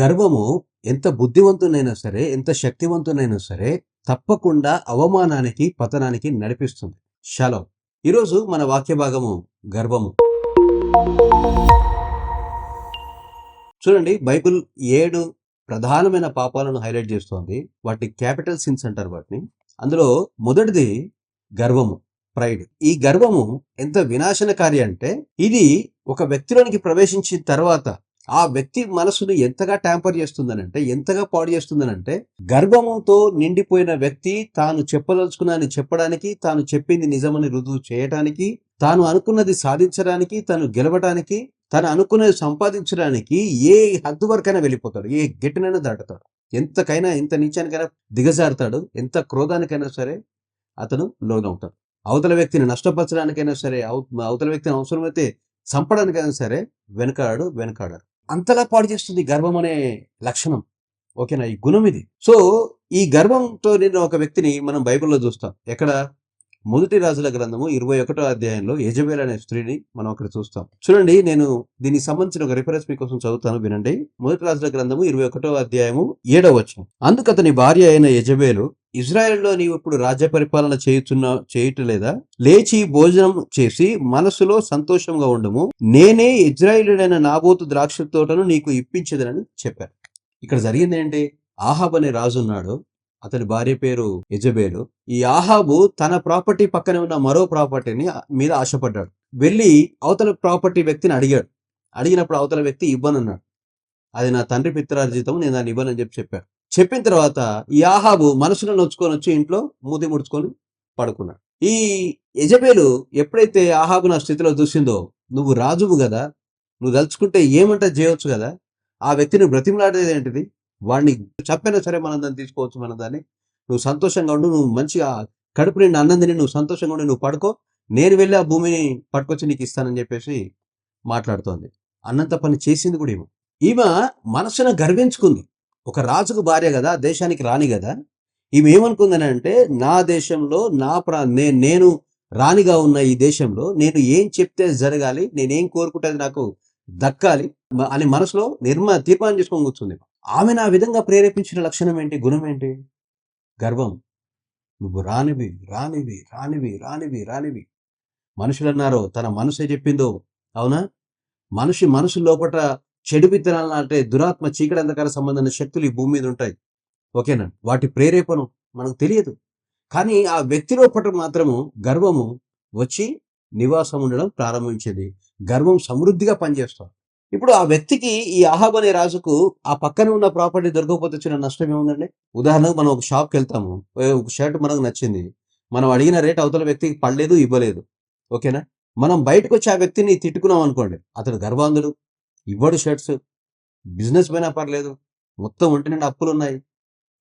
గర్వము ఎంత బుద్ధివంతునైనా సరే ఎంత శక్తివంతునైనా సరే తప్పకుండా అవమానానికి పతనానికి నడిపిస్తుంది. షలో. ఈరోజు మన వాక్య భాగము గర్వము. చూడండి బైబిల్ ఏడు ప్రధానమైన పాపాలను హైలైట్ చేస్తోంది. వాటి క్యాపిటల్ సిన్స్ అంటారు వాటిని. అందులో మొదటిది గర్వము ప్రైడ్. ఈ గర్వము ఎంత వినాశనకారి అంటే ఇది ఒక వ్యక్తిలోనికి ప్రవేశించిన తర్వాత ఆ వ్యక్తి మనసును ఎంతగా ట్యాంపర్ చేస్తుందనంటే ఎంతగా పాడు చేస్తుందనంటే గర్భముతో నిండిపోయిన వ్యక్తి తాను చెప్పదలుచుకున్నాని చెప్పడానికి తాను చెప్పింది నిజమని రుజువు చేయటానికి తాను అనుకున్నది సాధించడానికి తను గెలవడానికి తను అనుకున్నది సంపాదించడానికి ఏ హద్దు వరకైనా వెళ్ళిపోతాడు ఏ గెట్టునైనా దాటుతాడు. ఎంతకైనా ఎంత నీచానికైనా దిగజారుతాడు ఎంత క్రోధానికైనా సరే అతను లోనవుతాడు. అవతల వ్యక్తిని నష్టపరచడానికైనా సరే అవతల వ్యక్తిని అవసరమైతే చంపడానికైనా సరే వెనకాడు వెనకాడారు అంతలా పాడు చేస్తుంది గర్వం అనే లక్షణం. ఓకేనా? ఈ గుణం ఇది. సో ఈ గర్వంతో నిన్న ఒక వ్యక్తిని మనం బైబిల్లో చూస్తాం. ఎక్కడ? మొదటి రాజుల గ్రంథము ఇరవై ఒకటో అధ్యాయంలో యజబేల్ అనే స్త్రీని మనం అక్కడ చూస్తాం. చూడండి నేను దీనికి సంబంధించిన ఒక రిఫరెన్స్ మీకోసం చదువుతాను వినండి. మొదటి రాజుల గ్రంథము ఇరవై ఒకటో అధ్యాయము ఏడవ వచ్చిన అందుకు అతని భార్య అయిన యజబేలు ఇజ్రాయెల్లో నీవు ఇప్పుడు రాజ్య పరిపాలన చేయుచున్నా చేయటలేదా? లేచి భోజనం చేసి మనసులో సంతోషంగా ఉండము. నేనే ఇజ్రాయేలుడైన నాబోతు ద్రాక్ష తోటను నీకు ఇప్పించదనని చెప్పారు ఇక్కడ జరిగింది ఏంటి? ఆహాబ్ అనే రాజు ఉన్నాడు. అతని భార్య పేరు యజబేలు. ఈ ఆహాబు తన ప్రాపర్టీ పక్కనే ఉన్న మరో ప్రాపర్టీని మీద ఆశపడ్డాడు. వెళ్ళి అవతల ప్రాపర్టీ వ్యక్తిని అడిగాడు. అడిగినప్పుడు అవతల వ్యక్తి ఇవ్వనన్నాడు. అది నా తండ్రి పిత్రార్జితం నేను దాన్ని ఇవ్వనని చెప్పి చెప్పాడు. చెప్పిన తర్వాత ఈ ఆహాబు మనసులో నొచ్చుకొని వచ్చి ఇంట్లో మూతి ముడుచుకొని పడుకున్నాడు. ఈ యజబేలు ఎప్పుడైతే ఆహాబు నా స్థితిలో చూసిందో నువ్వు రాజువు కదా నువ్వు దలుచుకుంటే ఏమంటే చేయొచ్చు కదా ఆ వ్యక్తిని బ్రతిమలాడేది ఏంటిది? వాడిని చెప్పైనా సరే మనం దాన్ని తీసుకోవచ్చు మన దాన్ని. నువ్వు సంతోషంగా ఉండు నువ్వు మంచిగా కడుపు నిండి అన్నం తిని నువ్వు సంతోషంగా ఉండి నువ్వు పడుకో నేను వెళ్ళి ఆ భూమిని పట్టుకొచ్చి నీకు ఇస్తానని చెప్పేసి మాట్లాడుతోంది. అన్నంత పని చేసింది కూడా ఈమె. ఈమె మనసున గర్వించుకుంది. ఒక రాజుకు భార్య కదా దేశానికి రాణి కదా. ఈమె ఏమనుకుందని అంటే నా దేశంలో నా ప్రా నే- నేను రాణిగా ఉన్న ఈ దేశంలో నేను ఏం చెప్తే జరగాలి నేనేం కోరుకుంటే అది నాకు దక్కాలి అని మనసులో నిర్మ తీర్మానం చేసుకొని కూర్చుంది. ఆమె నా విధంగా ప్రేరేపించిన లక్షణం ఏంటి గుణం ఏంటి? గర్వం. నువ్వు రానివి రానివి రానివి రానివి రానివి. మనుషులు అన్నారో తన మనసే చెప్పిందో అవునా? మనిషి మనసు లోపట చెడు విత్తనాలు అంటే దురాత్మ చీకటి అంధకార సంబంధమైన శక్తులు ఈ భూమి మీద ఉంటాయి. ఓకేనా? వాటి ప్రేరేపణ మనకు తెలియదు. కానీ ఆ వ్యక్తిలో పట్ల మాత్రము గర్వము వచ్చి నివాసం ఉండడం ప్రారంభించేది. గర్వం సమృద్ధిగా పనిచేస్తాం. ఇప్పుడు ఆ వ్యక్తికి ఈ ఆహాబ్ అనే రాజుకు ఆ పక్కన ఉన్న ప్రాపర్టీ దొరకకపోతే వచ్చిన నష్టం ఏముందండి? ఉదాహరణకు మనం ఒక షాప్కి వెళ్తాము. ఒక షర్ట్ మనకు నచ్చింది. మనం అడిగిన రేట్ అవతల వ్యక్తికి పడలేదు ఇవ్వలేదు. ఓకేనా? మనం బయటకు వచ్చి ఆ వ్యక్తిని తిట్టుకున్నాం అనుకోండి. అతడు గర్వాంధుడు. ఇవ్వడు షర్ట్స్. బిజినెస్ పోయినా పర్లేదు. మొత్తం ఒంటి నిండా అప్పులు ఉన్నాయి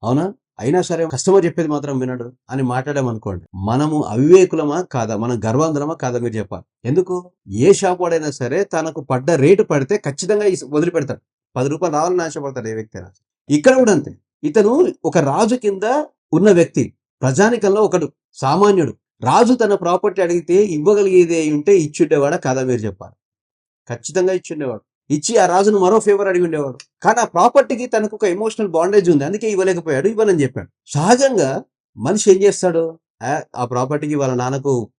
అవునా? అయినా సరే కస్టమర్ చెప్పేది మాత్రం వినడు అని మాట్లాడామనుకోండి. మనము అవివేకులమా కాదా? మనం గర్వాంధులమా కాదా మీరు చెప్పాలి. ఎందుకు? ఏ షాప్ వాడైనా సరే తనకు పడ్డ రేటు పడితే ఖచ్చితంగా వదిలిపెడతాడు. పది రూపాయలు రావాలని ఆశపడతాడు ఏ వ్యక్తి అయినా ఇక్కడ కూడా అంతే. ఇతను ఒక రాజు కింద ఉన్న వ్యక్తి. ప్రజానికంలో ఒకడు. సామాన్యుడు. రాజు తన ప్రాపర్టీ అడిగితే ఇవ్వగలిగేది అయి ఉంటే ఇచ్చుండేవాడా కాదా మీరు చెప్పాలి. ఖచ్చితంగా ఇచ్చుండేవాడు. ఇచ్చి ఆ రాజును మరో ఫేవర్ అడిగి ఉండేవాడు. కానీ ఆ ప్రాపర్టీకి తనకు ఒక ఎమోషనల్ బాండేజ్ ఉంది. అందుకే ఇవ్వలేకపోయాడు ఇవ్వనని చెప్పాడు. సహజంగా మనిషి ఏం చేస్తాడు? ఆ, ప్రాపర్టీకి వాళ్ళ నాన్నకు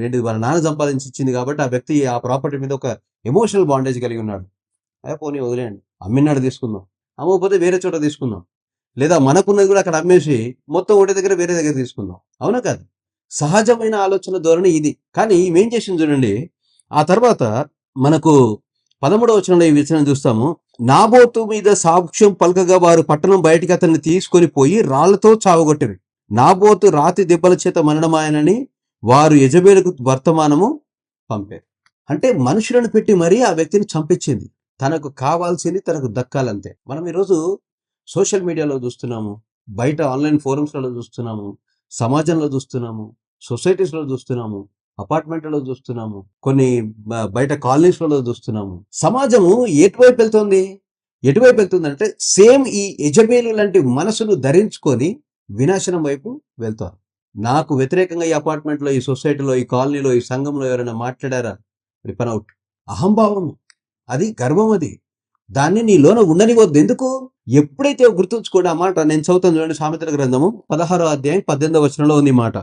ఏంటి వాళ్ళ నాన్న సంపాదించి ఇచ్చింది కాబట్టి ఆ వ్యక్తి ఆ ప్రాపర్టీ మీద ఒక ఎమోషనల్ బాండేజ్ కలిగి ఉన్నాడు. అదే పోనీ వదిలేయండి. అమ్మినాడు తీసుకుందాం. అమ్మకపోతే వేరే చోట తీసుకుందాం. లేదా మనకున్నది కూడా అక్కడ అమ్మేసి మొత్తం ఒకటి దగ్గర వేరే దగ్గర తీసుకుందాం. అవునా కాదు? సహజమైన ఆలోచన ధోరణి ఇది. కానీ ఏం చేసింది చూడండి? ఆ తర్వాత మనకు పదమూడవ వచనంలో ఈ విషయం చూస్తాము. నాబోతు మీద సాక్ష్యం పలకగా వారు పట్టణం బయటికి అతన్ని తీసుకొని పోయి రాళ్ళతో చావగొట్టారు. నాబోతు రాతి దెబ్బల చేత మరణమాయనని వారు యజబేలకు వర్తమానము పంపారు. అంటే మనుషులను పెట్టి మరీ ఆ వ్యక్తిని చంపించింది. తనకు కావాల్సింది తనకు దక్కాలంతే. మనం ఈరోజు సోషల్ మీడియాలో చూస్తున్నాము. బయట ఆన్లైన్ ఫోరమ్స్లలో చూస్తున్నాము. సమాజంలో చూస్తున్నాము. సొసైటీస్లో చూస్తున్నాము. అపార్ట్మెంట్లలో చూస్తున్నాము. కొన్ని బయట కాలనీస్లలో చూస్తున్నాము. సమాజము ఎటువైపు వెళ్తుంది? ఎటువైపు వెళ్తుంది అంటే సేమ్ ఈ యజమేలు లాంటి మనసును ధరించుకొని వినాశనం వైపు వెళ్తారు. నాకు వ్యతిరేకంగా ఈ అపార్ట్మెంట్లో ఈ సొసైటీలో ఈ కాలనీలో ఈ సంఘంలో ఎవరైనా మాట్లాడారా? రిపన్ అవుట్. అహంభావం అది గర్వం అది. దాన్ని నీలోన ఉండనివద్దు ఎందుకు? ఎప్పుడైతే గుర్తుంచుకోండి ఆ మాట నేను చదువుతాను చూడండి సామెతల గ్రంథము పదహారో అధ్యాయం పద్దెనిమిదో వచనంలో ఉంది మాట.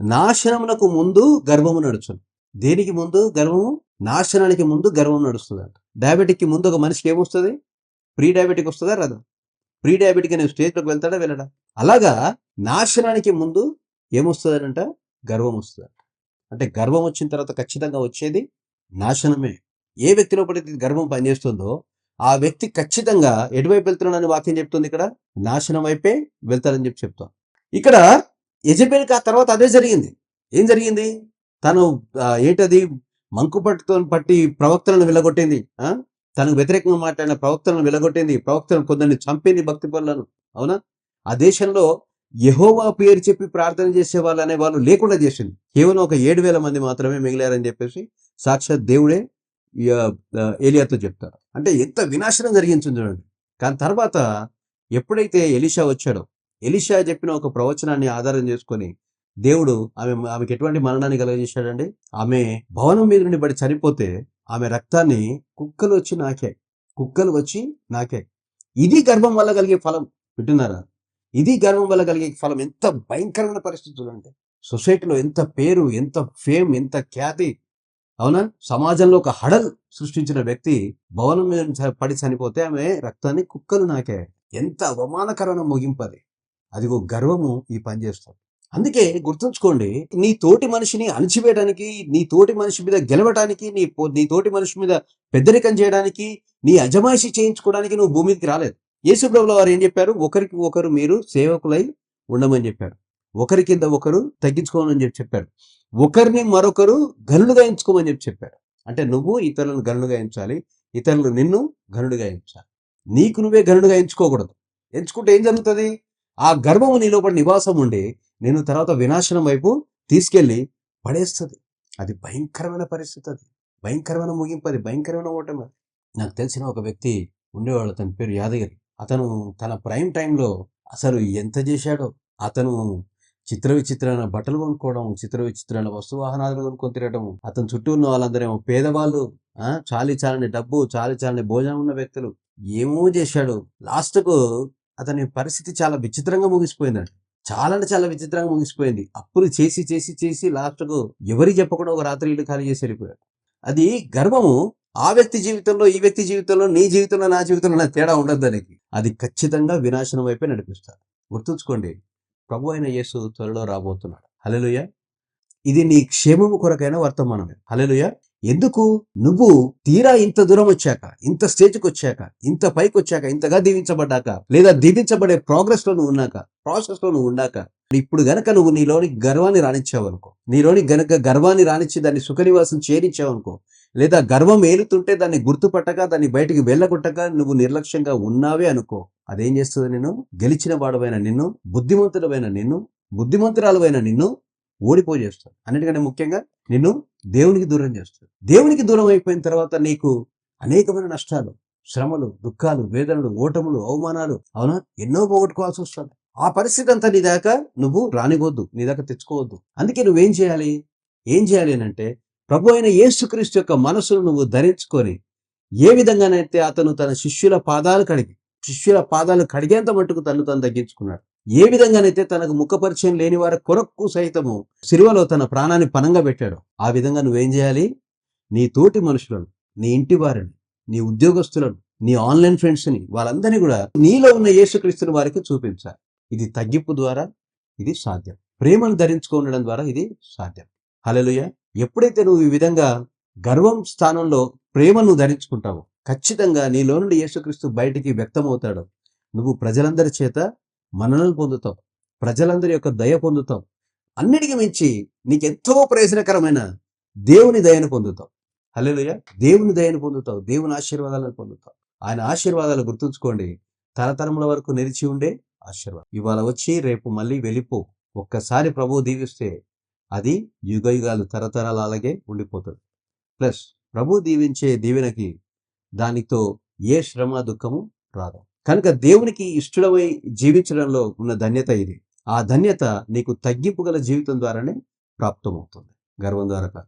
నాశనమునకు ముందు గర్భము నడుచును. దేనికి ముందు గర్వము నాశనానికి ముందు గర్వం నడుస్తుంది అంట డయాబెటిక్కి ముందు ఒక మనిషికి ఏమొస్తుంది? ప్రీ డయాబెటిక్ వస్తుందా? రాదా. ప్రీ డయాబెటిక్ అనే స్టేజ్లోకి వెళ్తాడా? వెళ్ళడా? అలాగా నాశనానికి ముందు ఏమొస్తుందంట? గర్వం వస్తుందంట. అంటే గర్వం వచ్చిన తర్వాత ఖచ్చితంగా వచ్చేది నాశనమే. ఏ వ్యక్తి లోపలైతే గర్వం పనిచేస్తుందో ఆ వ్యక్తి ఖచ్చితంగా ఎటువైపు వెళ్తున్నాడని వాక్యం చెప్తుంది ఇక్కడ? నాశనం వైపే వెళ్తాడని చెప్పి చెప్తాం. ఇక్కడ యజబేల్కి ఆ తర్వాత అదే జరిగింది. ఏం జరిగింది? తను ఏంటది? మంకుపట్టుతో పట్టి ప్రవక్తలను వెళ్ళగొట్టింది తనకు వ్యతిరేకంగా మాట్లాడిన ప్రవక్తలను వెళ్ళగొట్టింది ప్రవక్తలను కొందరిని చంపింది భక్తి పనులను. అవునా? ఆ దేశంలో యహోవా పేరు చెప్పి ప్రార్థన చేసే వాళ్ళు అనే వాళ్ళు లేకుండా చేసింది. కేవలం ఒక ఏడు వేల మంది మాత్రమే మిగిలారని చెప్పేసి సాక్షాత్ దేవుడే ఏలియాతో చెప్తారు. అంటే ఎంత వినాశనం జరిగించింది చూడండి. కానీ తర్వాత ఎప్పుడైతే ఎలిషా వచ్చాడో ఎలిషా చెప్పిన ఒక ప్రవచనాన్ని ఆధారం చేసుకొని దేవుడు ఆమె ఆమెకి ఎటువంటి మరణాన్ని కలగజేశాడండి? ఆమె భవనం మీద నుండి పడి చనిపోతే ఆమె రక్తాన్ని కుక్కలు వచ్చి నాకే కుక్కలు వచ్చి నాకే. ఇది గర్భం వల్ల కలిగే ఫలం వింటున్నారా? ఇది గర్వం వల్ల కలిగే ఫలం. ఎంత భయంకరమైన పరిస్థితులు అంటే సొసైటీలో ఎంత పేరు ఎంత ఫేమ్ ఎంత ఖ్యాతి. అవునా? సమాజంలో ఒక హడల్ సృష్టించిన వ్యక్తి భవనం మీద పడి చనిపోతే ఆమె రక్తాన్ని కుక్కలు నాకే. ఎంత అవమానకరమైన ముగింపది అదిగో గర్వము ఈ పని చేస్తుంది. అందుకే గుర్తుంచుకోండి నీ తోటి మనిషిని అణిచివేయడానికి నీ తోటి మనిషి మీద గెలవటానికి నీ పో- నీ తోటి మనిషి మీద పెద్దరికం చేయడానికి నీ అజమాయిషి చేయించుకోవడానికి నువ్వు భూమి రాలేదు. యేసుప్రభుల వారు ఏం చెప్పారు? ఒకరికి ఒకరు మీరు సేవకులై ఉండమని చెప్పారు. ఒకరి కింద ఒకరు తగ్గించుకోమని చెప్పి చెప్పారు. ఒకరిని మరొకరు గనులుగా ఎంచుకోమని చెప్పి చెప్పారు. అంటే నువ్వు ఇతరులను గనులుగా ఎంచాలి ఇతరులు నిన్ను గనుడుగా ఎంచాలి. నీకు నువ్వే గనుడుగా ఎంచుకోకూడదు. ఎంచుకుంటే ఏం జరుగుతుంది? ఆ గర్వము నీ లోపల నివాసం ఉండి నేను తర్వాత వినాశనం వైపు తీసుకెళ్ళి పడేస్తుంది. అది భయంకరమైన పరిస్థితి అది. భయంకరమైన ముగింపు అది. భయంకరమైన ఓటమి అది. నాకు తెలిసిన ఒక వ్యక్తి ఉండేవాడు అతని పేరు యాదగిరి. అతను తన ప్రైమ్ టైంలో అసలు ఎంత చేశాడో అతను చిత్ర విచిత్రమైన బట్టలు కొనుక్కోవడం చిత్ర విచిత్రమైన వస్తు వాహనాలు కొనుక్కొని తిరగడం అతని చుట్టూ ఉన్న వాళ్ళందరేమో పేదవాళ్ళు చాలి చాలని డబ్బు చాలి చాలని భోజనం ఉన్న వ్యక్తులు ఏమో చేశాడు. లాస్ట్కు అతని పరిస్థితి చాలా విచిత్రంగా ముగిసిపోయిందండి. చాలా అంటే చాలా విచిత్రంగా ముగిసిపోయింది. అప్పులు చేసి చేసి చేసి లాస్ట్కు ఎవరి చెప్పకుండా ఒక రాత్రి ఇల్లు ఖాళీ చేసి వెళ్ళిపోయాడు. అది గర్వము. ఆ వ్యక్తి జీవితంలో ఈ వ్యక్తి జీవితంలో నీ జీవితంలో నా జీవితంలో నా తేడా ఉండదు దానికి. అది ఖచ్చితంగా వినాశనం వైపే నడిపిస్తారు గుర్తుంచుకోండి. ప్రభు అయిన యేసు త్వరలో రాబోతున్నాడు. హల్లెలూయా. ఇది నీ క్షేమము కొరకైన వర్తమానమే. హల్లెలూయా. ఎందుకు? నువ్వు తీరా ఇంత దూరం వచ్చాక ఇంత స్టేజ్కి వచ్చాక ఇంత పైకి వచ్చాక ఇంతగా దీవించబడ్డాక లేదా దీవించబడే ప్రోగ్రెస్లో నువ్వు ఉన్నాక ప్రాసెస్లో నువ్వు ఉన్నాక ఇప్పుడు గనక నువ్వు నీలోని గర్వాన్ని రాణించావు అనుకో నీలోని గనక గర్వాన్ని రాణించి దాన్ని సుఖనివాసం చేరించావనుకో లేదా గర్వం ఏలుతుంటే దాన్ని గుర్తుపట్టక దాన్ని బయటికి వెళ్ళగొట్టక నువ్వు నిర్లక్ష్యంగా ఉన్నావే అనుకో అదేం చేస్తుంది నేను గెలిచిన వాడవైన నిన్ను బుద్ధిమంతుడమైన నిన్ను బుద్ధిమంతురాలువైన నిన్ను ఓడిపోజేస్తుంది అన్నిటికంటే ముఖ్యంగా నిన్ను దేవునికి దూరం చేస్తాడు. దేవునికి దూరం అయిపోయిన తర్వాత నీకు అనేకమైన నష్టాలు శ్రమలు దుఃఖాలు వేదనలు ఓటములు అవమానాలు అవునా? ఎన్నో పోగొట్టుకోవాల్సి వస్తుంది. ఆ పరిస్థితి అంతా నీ దాకా నువ్వు రానివద్దు నీ దాకా తెచ్చుకోవద్దు. అందుకే నువ్వేం చేయాలి? ఏం చేయాలి అని అంటే ప్రభు అయిన యేసుక్రీస్తు యొక్క మనసును నువ్వు ధరించుకొని ఏ విధంగానైతే అతను తన శిష్యుల పాదాలు కడిగి శిష్యుల పాదాలు కడిగేంత మట్టుకు తను తను తగ్గించుకున్నాడు. ఏ విధంగానైతే తనకు ముఖపరిచయం లేని వారి కొరకు సైతము సిరువలో తన ప్రాణాన్ని పనంగా పెట్టాడు ఆ విధంగా నువ్వేం చేయాలి? నీ తోటి మనుషులను నీ ఇంటి వారిని నీ ఉద్యోగస్తులను నీ ఆన్లైన్ ఫ్రెండ్స్ని వాళ్ళందరినీ కూడా నీలో ఉన్న యేసుక్రీస్తుని వారికి చూపించాలి. ఇది తగ్గింపు ద్వారా ఇది సాధ్యం. ప్రేమను ధరించుకోవడం ద్వారా ఇది సాధ్యం. హలలుయ ఎప్పుడైతే నువ్వు ఈ విధంగా గర్వం స్థానంలో ప్రేమను ధరించుకుంటావో ఖచ్చితంగా నీలో నుండి యేసుక్రీస్తు బయటికి వ్యక్తమవుతాడు నువ్వు ప్రజలందరి చేత మన్ననలు పొందుతావు. ప్రజలందరి యొక్క దయ పొందుతావు. అన్నిటికీ మించి నీకెంతో ప్రయోజనకరమైన దేవుని దయను పొందుతావు. హలేలుయ దేవుని దయను పొందుతావు. దేవుని ఆశీర్వాదాలను పొందుతావు. ఆయన ఆశీర్వాదాలు గుర్తుంచుకోండి. తరతరముల వరకు నిలిచి ఉండే ఆశీర్వాదం. ఇవాళ వచ్చి రేపు మళ్ళీ వెళ్ళిపో. ఒక్కసారి ప్రభువు దీవిస్తే అది యుగ యుగాలు తరతరాలు అలాగే ఉండిపోతుంది. ప్లస్ ప్రభు దీవించే దీవెనకి దానితో ఏ శ్రమ దుఃఖము రాదు. కనుక దేవునికి ఇష్టడమై జీవించడంలో ఉన్న ధన్యత ఇది. ఆ ధన్యత నీకు తగ్గింపు గల జీవితం ద్వారానే ప్రాప్తమవుతుంది. గర్వం ద్వారా కాదు.